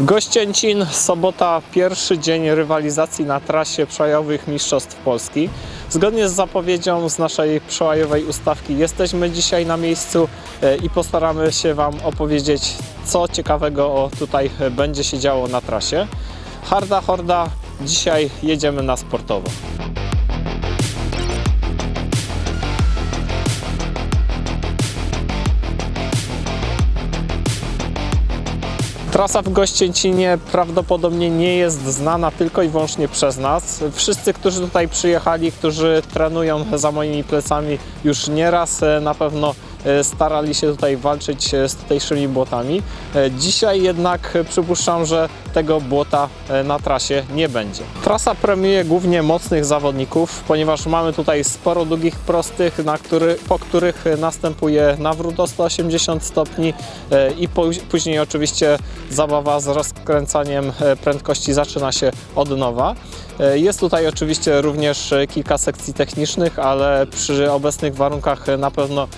Gościęcin, sobota, pierwszy dzień rywalizacji na trasie przełajowych Mistrzostw Polski. Zgodnie z zapowiedzią z naszej przełajowej ustawki jesteśmy dzisiaj na miejscu e, i postaramy się Wam opowiedzieć, co ciekawego tutaj e, będzie się działo na trasie. Harda Horda, dzisiaj jedziemy na sportowo. Trasa w Gościęcinie prawdopodobnie nie jest znana tylko i wyłącznie przez nas. Wszyscy, którzy tutaj przyjechali, którzy trenują za moimi plecami już nieraz e, na pewno starali się tutaj walczyć e, z tutejszymi błotami. E, Dzisiaj jednak e, przypuszczam, że tego błota e, na trasie nie będzie. Trasa premiuje głównie mocnych zawodników, ponieważ mamy tutaj sporo długich prostych, na który, po których następuje nawrót o 180 stopni e, i później oczywiście zabawa z rozkręcaniem e, prędkości zaczyna się od nowa. E, Jest tutaj oczywiście również e, kilka sekcji technicznych, ale przy obecnych warunkach e, na pewno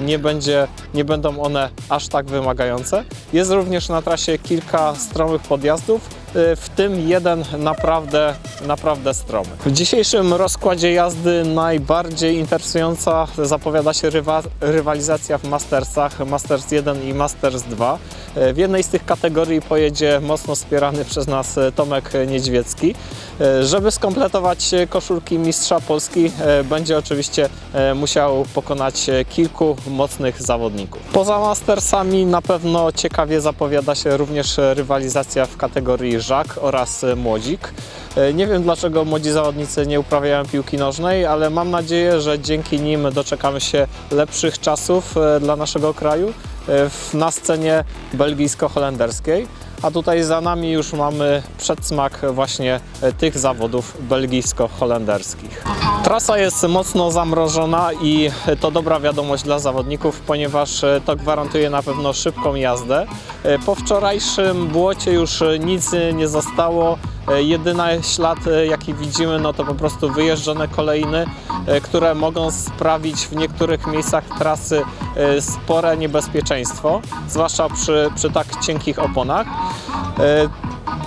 nie, będzie, nie będą one aż tak wymagające. Jest również na trasie kilka stromych podjazdów, w tym jeden naprawdę, naprawdę stromy. W dzisiejszym rozkładzie jazdy najbardziej interesująca zapowiada się rywa, rywalizacja w Mastersach, Masters 1 i Masters 2. E, W jednej z tych kategorii pojedzie mocno wspierany przez nas e, Tomek Niedźwiecki. Żeby skompletować koszulki Mistrza Polski, będzie oczywiście musiał pokonać kilku mocnych zawodników. Poza Mastersami na pewno ciekawie zapowiada się również rywalizacja w kategorii żak oraz e, młodzik. E, Nie wiem dlaczego młodzi zawodnicy nie uprawiają piłki nożnej, ale mam nadzieję, że dzięki nim doczekamy się lepszych czasów e, dla naszego kraju na scenie belgijsko-holenderskiej. A tutaj za nami już mamy przedsmak właśnie e, tych zawodów belgijsko-holenderskich. Trasa jest mocno zamrożona i to dobra wiadomość dla zawodników, ponieważ e, to gwarantuje na pewno szybką jazdę. E, Po wczorajszym błocie już e, nic e, nie zostało. Jedyny ślad, e, jaki widzimy, no to po prostu wyjeżdżone kolejny, e, które mogą sprawić w niektórych miejscach trasy e, spore niebezpieczeństwo, zwłaszcza przy, przy tak cienkich oponach.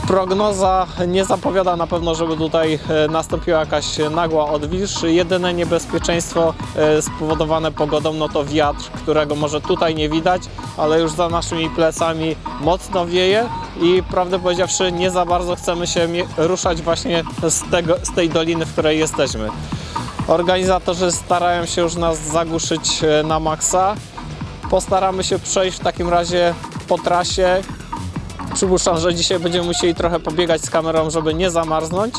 Prognoza nie zapowiada na pewno, żeby tutaj e, nastąpiła jakaś nagła odwilż. Jedyne niebezpieczeństwo e, spowodowane pogodą no to wiatr, którego może tutaj nie widać, ale już za naszymi plecami mocno wieje i prawdę powiedziawszy nie za bardzo chcemy się ruszać właśnie z, tego, z tej doliny, w której jesteśmy. Organizatorzy starają się już nas zagłuszyć e, na maksa. Postaramy się przejść w takim razie po trasie Przypuszczam, że dzisiaj będziemy musieli trochę pobiegać z kamerą, żeby nie zamarznąć.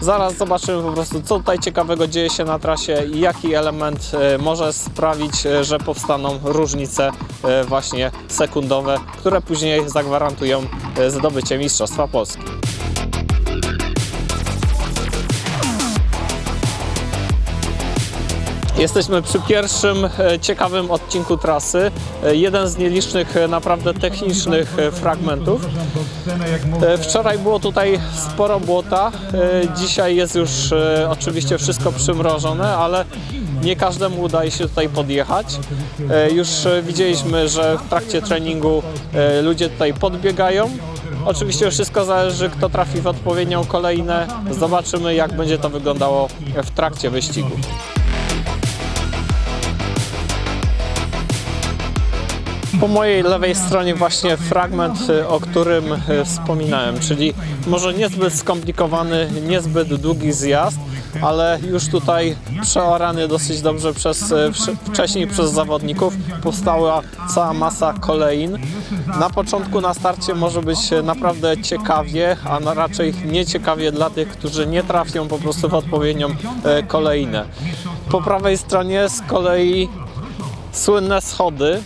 Zaraz zobaczymy po prostu, co tutaj ciekawego dzieje się na trasie i jaki element e, może sprawić, e, że powstaną różnice e, właśnie sekundowe, które później zagwarantują zdobycie Mistrzostwa Polski. Jesteśmy przy pierwszym e, ciekawym odcinku trasy. E, Jeden z nielicznych e, naprawdę technicznych fragmentów. Wczoraj było tutaj sporo błota. Dzisiaj jest już oczywiście wszystko przymrożone, ale nie każdemu udaje się tutaj podjechać. Już widzieliśmy, że w trakcie treningu ludzie tutaj podbiegają. Oczywiście wszystko zależy, kto trafi w odpowiednią kolejnę. Zobaczymy, jak będzie to wyglądało w trakcie wyścigu. Po mojej lewej stronie właśnie fragment, y, o którym y, wspominałem, czyli może niezbyt skomplikowany, niezbyt długi zjazd, ale już tutaj przeorany dosyć dobrze przez, y, wcześniej przez zawodników. Powstała cała masa kolejn. Na początku, na starcie może być naprawdę ciekawie, a raczej nieciekawie dla tych, którzy nie trafią po prostu w odpowiednią kolejnę. Po prawej stronie z kolei słynne schody,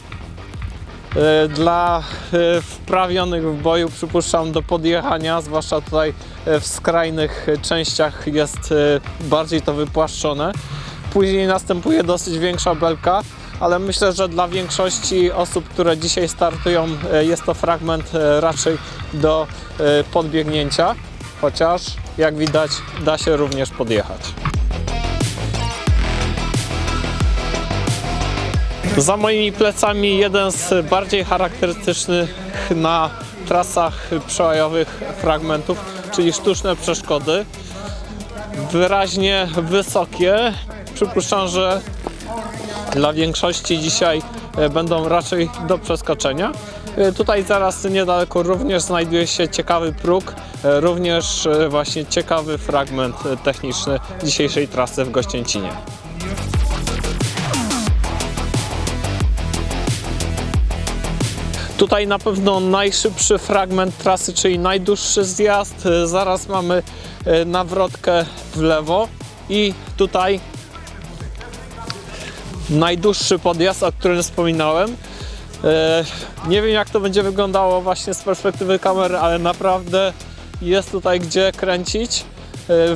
Dla e, wprawionych w boju przypuszczam do podjechania, zwłaszcza tutaj e, w skrajnych e, częściach jest e, bardziej to wypłaszczone. Później następuje dosyć większa belka, ale myślę, że dla większości osób, które dzisiaj startują, e, jest to fragment e, raczej do e, podbiegnięcia, chociaż jak widać da się również podjechać. Za moimi plecami jeden z bardziej charakterystycznych na trasach przełajowych fragmentów, czyli sztuczne przeszkody. Wyraźnie wysokie. Przypuszczam, że dla większości dzisiaj e, będą raczej do przeskoczenia. E, Tutaj zaraz niedaleko również znajduje się ciekawy próg, e, również właśnie ciekawy fragment techniczny dzisiejszej trasy w Gościęcinie. Tutaj na pewno najszybszy fragment trasy, czyli najdłuższy zjazd. E, Zaraz mamy e, nawrotkę w lewo i tutaj najdłuższy podjazd, o którym wspominałem. E, Nie wiem jak to będzie wyglądało właśnie z perspektywy kamery, ale naprawdę jest tutaj gdzie kręcić.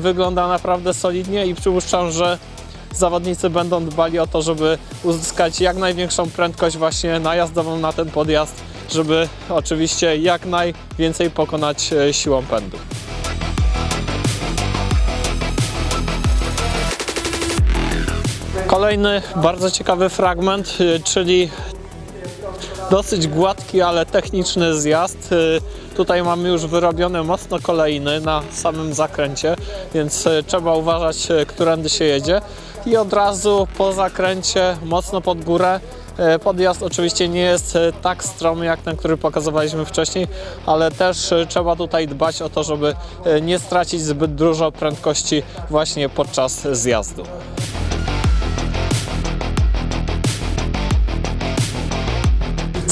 Wygląda naprawdę solidnie i przypuszczam, że zawodnicy będą dbali o to, żeby uzyskać jak największą prędkość właśnie najazdową na ten podjazd, żeby oczywiście jak najwięcej pokonać e, siłą pędu. Kolejny bardzo ciekawy fragment, y, czyli dosyć gładki, ale techniczny zjazd. Y, Tutaj mamy już wyrobione mocno kolejny na samym zakręcie, więc trzeba uważać, którędy się jedzie. I od razu po zakręcie, mocno pod górę. Y, Podjazd oczywiście nie jest y, tak stromy jak ten, który pokazywaliśmy wcześniej, ale też y, trzeba tutaj dbać o to, żeby nie stracić zbyt dużo prędkości właśnie podczas zjazdu.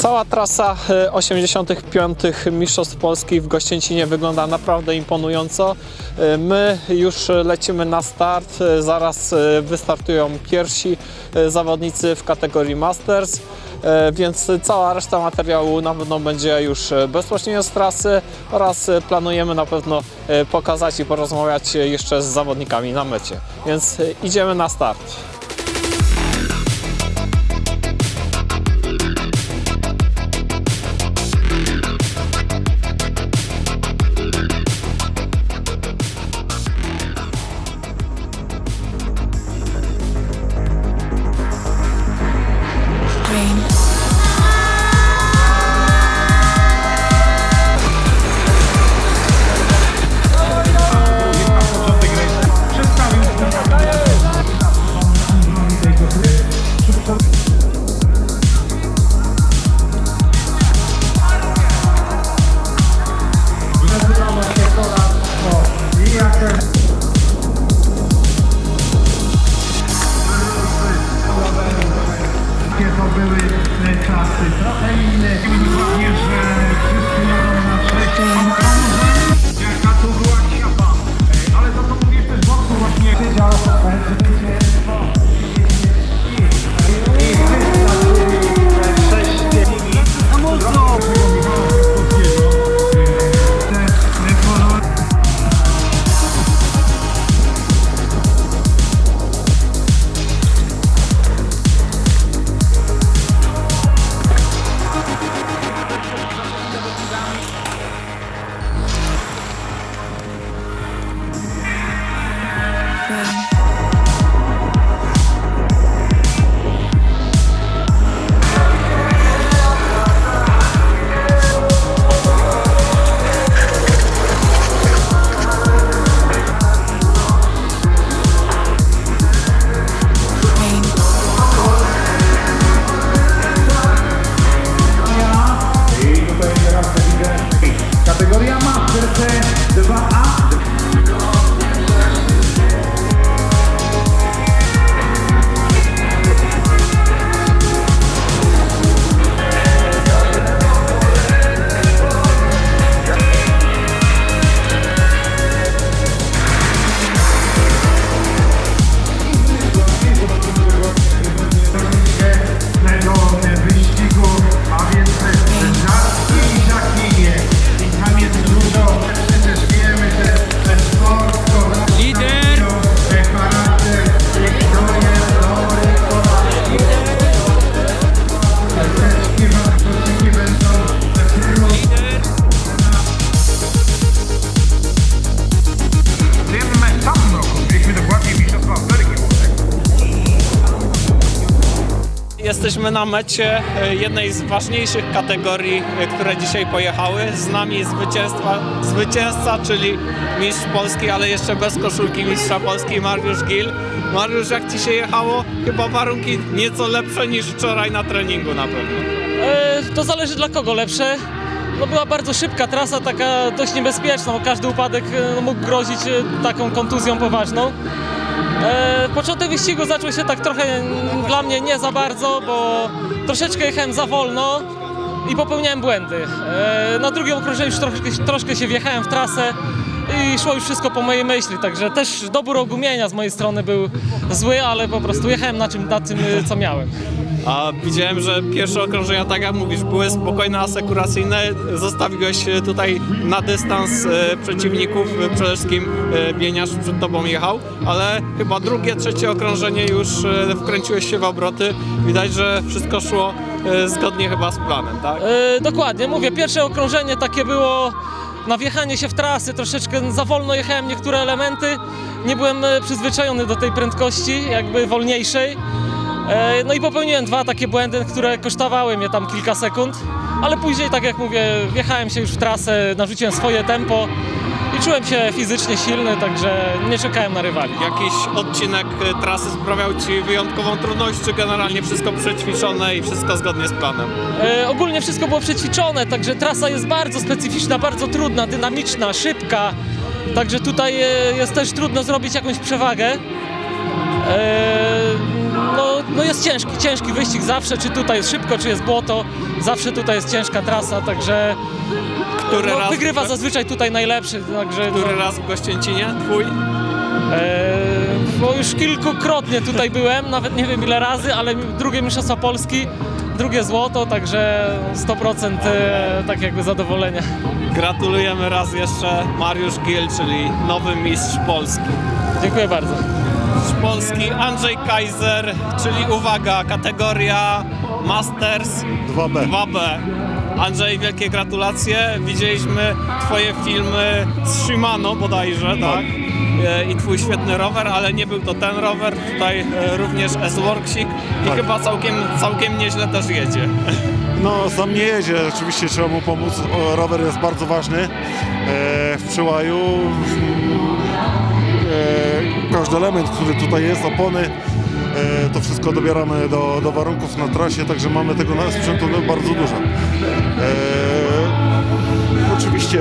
Cała trasa e, 85. Mistrzostw Polski w Gościęcinie wygląda naprawdę imponująco. E, My już lecimy na start. E, Zaraz e, wystartują pierwsi e, zawodnicy w kategorii Masters. E, Więc cała reszta materiału na pewno będzie już e, bezpośrednio z trasy oraz e, planujemy na pewno e, pokazać i porozmawiać e, jeszcze z zawodnikami na mecie. Więc e, idziemy na start. Jesteśmy na mecie e, jednej z ważniejszych kategorii, e, które dzisiaj pojechały. Z nami zwycięstwa, zwycięzca, czyli mistrz Polski, ale jeszcze bez koszulki mistrza Polski, Mariusz Gil. Mariusz, jak Ci się jechało? Chyba warunki nieco lepsze niż wczoraj na treningu na pewno. E, to zależy dla kogo lepsze. No była bardzo szybka trasa, taka dość niebezpieczna, bo każdy upadek e, no, mógł grozić taką kontuzją poważną. E, początek wyścigu zaczął się tak trochę dla mnie nie za bardzo, bo troszeczkę jechałem za wolno i popełniałem błędy. E, na drugim okrążeniu już troszkę, troszkę się wjechałem w trasę i szło już wszystko po mojej myśli, także też dobór ogumienia z mojej strony był zły, ale po prostu jechałem na, czym, na tym, co miałem. A widziałem, że pierwsze okrążenia, tak jak mówisz, były spokojne, asekuracyjne. Zostawiłeś e, tutaj na dystans e, przeciwników, e, przede wszystkim Bieniasz przed tobą jechał, ale chyba drugie, trzecie okrążenie już wkręciłeś się w obroty. Widać, że wszystko szło zgodnie chyba z planem, tak? Dokładnie, mówię, pierwsze okrążenie takie było na wjechanie się w trasy, troszeczkę za wolno jechałem niektóre elementy, nie byłem przyzwyczajony do tej prędkości, jakby wolniejszej. E, no i popełniłem dwa takie błędy, które kosztowały mnie tam kilka sekund, ale później, tak jak mówię, wjechałem się już w trasę, narzuciłem swoje tempo i czułem się fizycznie silny, także nie czekałem na rywali. Jakiś odcinek e, trasy sprawiał Ci wyjątkową trudność, czy generalnie wszystko przećwiczone i wszystko zgodnie z planem? E, ogólnie wszystko było przećwiczone, także trasa jest bardzo specyficzna, bardzo trudna, dynamiczna, szybka. Także tutaj e, jest też trudno zrobić jakąś przewagę. E, no, no jest ciężki, ciężki wyścig zawsze, czy tutaj jest szybko, czy jest błoto. Zawsze tutaj jest ciężka trasa, także Który no, raz wygrywa zazwyczaj tutaj najlepszy. Także, Który raz w Gościęcinie? Twój? E, bo już kilkukrotnie tutaj byłem, nawet nie wiem ile razy, ale drugie Mistrzostwa Polski, drugie złoto, także 100% e, tak jakby zadowolenia. Gratulujemy raz jeszcze Mariusz Giel, czyli nowy mistrz Polski. Dziękuję bardzo. Mistrz Polski Andrzej Kaiser, czyli uwaga, kategoria Masters 2B. 2B. Andrzej, wielkie gratulacje. Widzieliśmy Twoje filmy z Shimano bodajże, tak? E, I Twój świetny rower, ale nie był to ten rower. Tutaj e, również S-Worksik i Tak. chyba całkiem, całkiem nieźle też jedzie. No, sam nie jedzie, oczywiście trzeba mu pomóc. Rower jest bardzo ważny e, w przełaju. E, każdy element, który tutaj jest, opony, e, to wszystko dobieramy do, do warunków na trasie, także mamy tego na sprzętu bardzo dużo. E, oczywiście,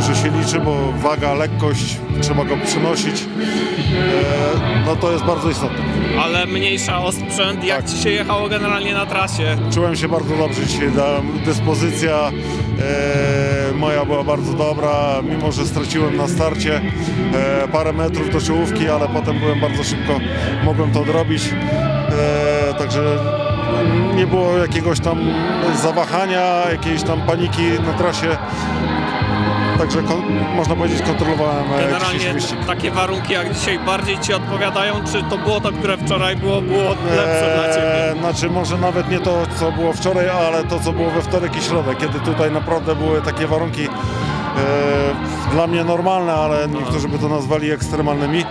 że się liczy, bo waga, lekkość, trzeba go przynosić. No to jest bardzo istotne. Ale mniejsza o sprzęt. Jak Tak. Ci się jechało generalnie na trasie? Czułem się bardzo dobrze dzisiaj, dyspozycja e, moja była bardzo dobra, mimo że straciłem na starcie e, parę metrów do czołówki, ale potem byłem bardzo szybko, mogłem to odrobić, e, także nie było jakiegoś tam zawahania, jakiejś tam paniki na trasie, także można powiedzieć kontrolowałem e, Generalnie wyścig. takie warunki jak dzisiaj bardziej Ci odpowiadają, czy to było to, które wczoraj było, było lepsze dla Ciebie? Eee, Znaczy może nawet nie to, co było wczoraj, ale to, co było we wtorek i środę, kiedy tutaj naprawdę były takie warunki eee, dla mnie normalne, ale niektórzy by to nazwali ekstremalnymi.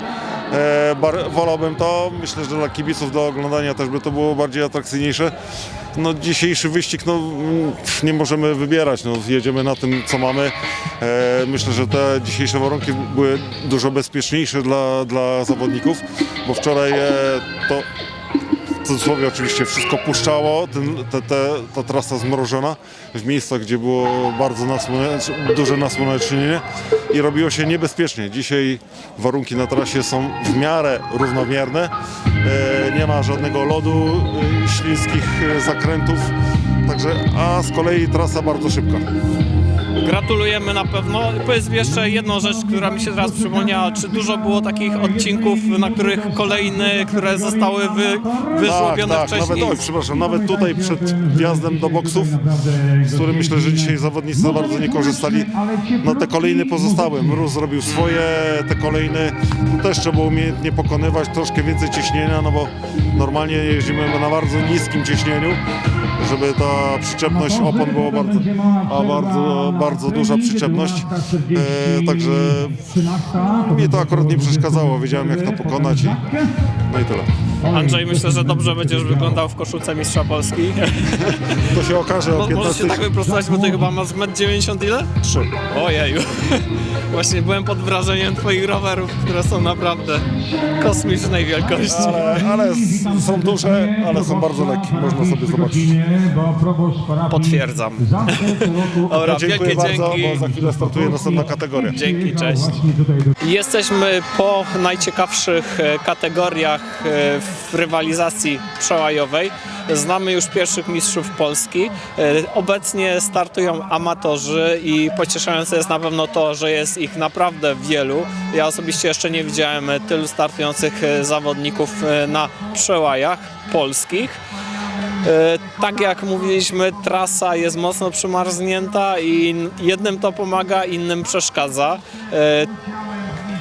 Bar- wolałbym to, myślę, że dla kibiców do oglądania też by to było bardziej atrakcyjniejsze. No, dzisiejszy wyścig no, nie możemy wybierać, no, jedziemy na tym, co mamy. Eee, myślę, że te dzisiejsze warunki były dużo bezpieczniejsze dla, dla zawodników, bo wczoraj e, to cudzysłowie oczywiście wszystko puszczało, ten, te, te, ta trasa zmrożona w miejscach, gdzie było bardzo nasłonecz, duże nasłonecznienie i robiło się niebezpiecznie. Dzisiaj warunki na trasie są w miarę równomierne, e, nie ma żadnego lodu, e, śliskich e, zakrętów, także, a z kolei trasa bardzo szybka. Gratulujemy na pewno. Powiedz jeszcze jedną rzecz, która mi się teraz przypomniała. Czy dużo było takich odcinków, na których kolejny, które zostały wy, wyżłobione tak, tak, wcześniej? nawet, oj, przepraszam, nawet tutaj przed wjazdem do boksów, z którym myślę, że dzisiaj zawodnicy za bardzo nie korzystali, no te kolejny pozostały. Mróz zrobił swoje, te kolejny no, też trzeba było umiejętnie pokonywać, troszkę więcej ciśnienia, no bo normalnie jeździmy na bardzo niskim ciśnieniu, żeby ta przyczepność opon była bardzo, a bardzo, bardzo duża przyczepność, e, także mi to akurat nie przeszkadzało, wiedziałem jak to pokonać i no i tyle. Andrzej, myślę, że dobrze będziesz wyglądał w koszulce mistrza Polski. To się okaże o Mo- Możesz 15 się tak wyprostować, bo ty chyba masz 1,90 m ile? 3. Ojeju. Właśnie byłem pod wrażeniem twoich rowerów, które są naprawdę kosmicznej wielkości. Ale, ale s- są duże, ale są bardzo lekkie, można sobie zobaczyć. Potwierdzam. Dobra, dziękuję wielkie bardzo, dzięki. bo za chwilę startuje następna kategoria. Dzięki, cześć. Jesteśmy po najciekawszych e, kategoriach e, w rywalizacji przełajowej. Znamy już pierwszych mistrzów Polski. E, Obecnie startują amatorzy i pocieszające jest na pewno to, że jest ich naprawdę wielu. Ja osobiście jeszcze nie widziałem tylu startujących e, zawodników e, na przełajach polskich. Tak jak mówiliśmy, trasa jest mocno przymarznięta i jednym to pomaga, innym przeszkadza.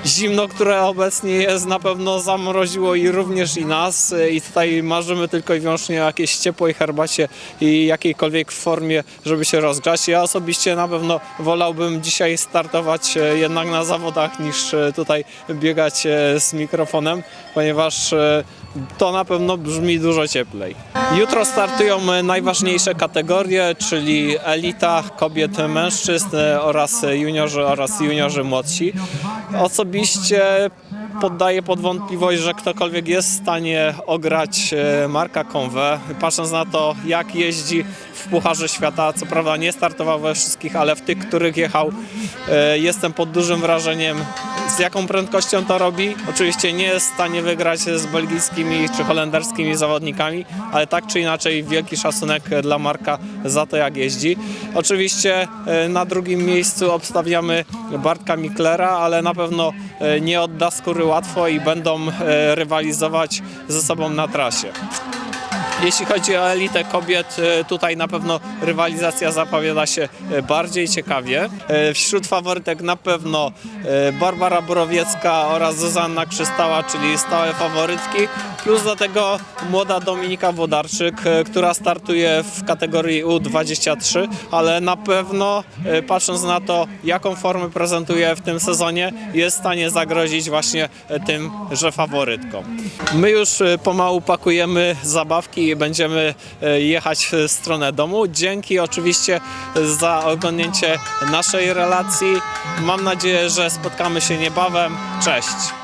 Zimno, które obecnie jest, na pewno zamroziło i również i nas. I tutaj marzymy tylko i wyłącznie o jakiejś ciepłej herbacie i jakiejkolwiek formie, żeby się rozgrzać. Ja osobiście na pewno wolałbym dzisiaj startować e, jednak na zawodach niż e, tutaj biegać e, z mikrofonem, ponieważ to na pewno brzmi dużo cieplej. Jutro startują e, najważniejsze kategorie, czyli elita kobiet, mężczyzn e, oraz juniorzy oraz juniorzy młodsi. Osobiście poddaję pod wątpliwość, że ktokolwiek jest w stanie ograć e, Marka Konwę. Patrząc na to, jak jeździ w Pucharze Świata, co prawda nie startował we wszystkich, ale w tych, których jechał, jestem pod dużym wrażeniem, z jaką prędkością to robi. Oczywiście nie jest w stanie wygrać z belgijskimi czy holenderskimi zawodnikami, ale tak czy inaczej wielki szacunek dla Marka za to, jak jeździ. Oczywiście e, na drugim miejscu obstawiamy Bartka Miklera, ale na pewno e, nie odda skóry łatwo i będą e, rywalizować ze sobą na trasie. Jeśli chodzi o elitę kobiet, e, tutaj na pewno rywalizacja zapowiada się e, bardziej ciekawie. E, Wśród faworytek na pewno Barbara Borowiecka oraz Zuzanna Krzystała, czyli stałe faworytki, plus do tego młoda Dominika Wodarczyk, e, która startuje w kategorii U23, ale na pewno e, patrząc na to, jaką formę prezentuje w tym sezonie, jest w stanie zagrozić właśnie e, tym, że faworytkom. My już pomału pakujemy zabawki i będziemy jechać w stronę domu. Dzięki oczywiście za oglądnięcie naszej relacji. Mam nadzieję, że spotkamy się niebawem. Cześć!